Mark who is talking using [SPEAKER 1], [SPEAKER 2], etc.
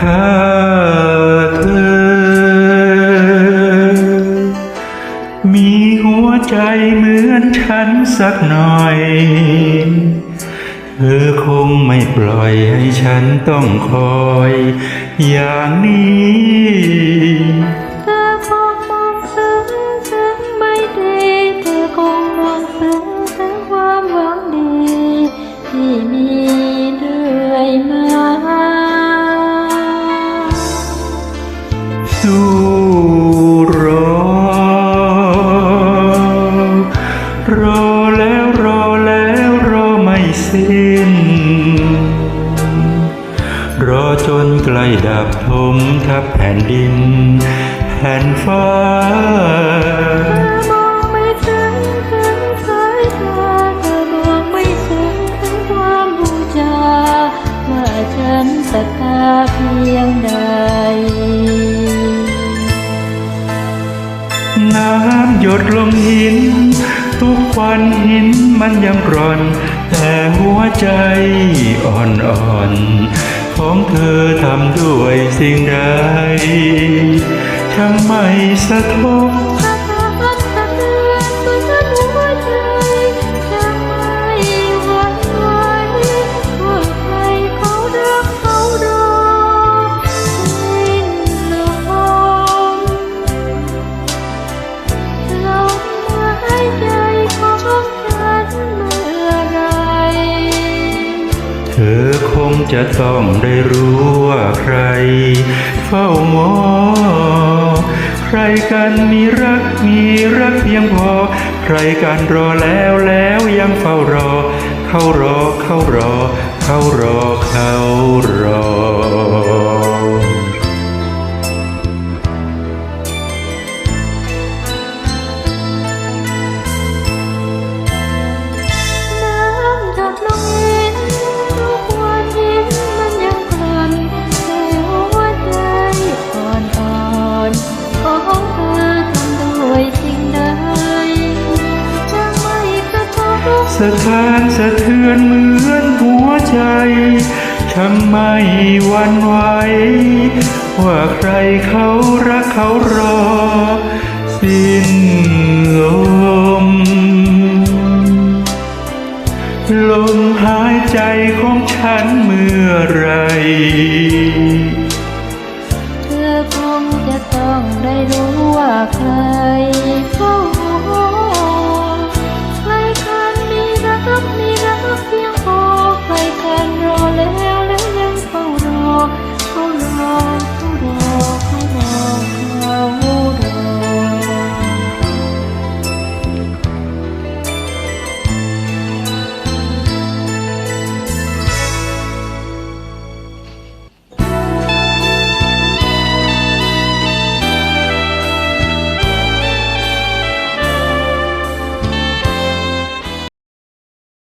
[SPEAKER 1] หาเธอ มีหัวใจเหมือนฉันสักหน่อย เธอคงไม่ปล่อยให้ฉันต้องคอย อย่างนี้ สิ้น รอจนใกล้ดับทมทับแผ่นดิน แผ่นฟ้า
[SPEAKER 2] เธอมองไม่ถึงถึงสายตาเธอมองไม่ถึงถึงความบูชาว่าฉันศรัทธาเพียงใด
[SPEAKER 1] น้ำหยดลงหิน ทุกวันหินมันยังกร่อน แต่หัวใจอ่อนๆของเธอทำด้วยสิ่งใดช่างไม่สะทก
[SPEAKER 2] จะ
[SPEAKER 1] ต้องได้รู้ว่าใคร เฝ้ามองใครกันมีรักมีรักเพียงพอ ใครกันรอแล้วแล้วยังเฝ้ารอ เขารอเขารอ เขารอเขารอ
[SPEAKER 2] บ
[SPEAKER 1] สถานสะเทือนเหมือนหัวใจช่างไม่หวันไหวว่าใครเขารักเขารอ สิ้นลม ลมหายใจของฉันเมื่อไร
[SPEAKER 2] เธอคงจะต้องได้รู้ว่าใครเฝ้า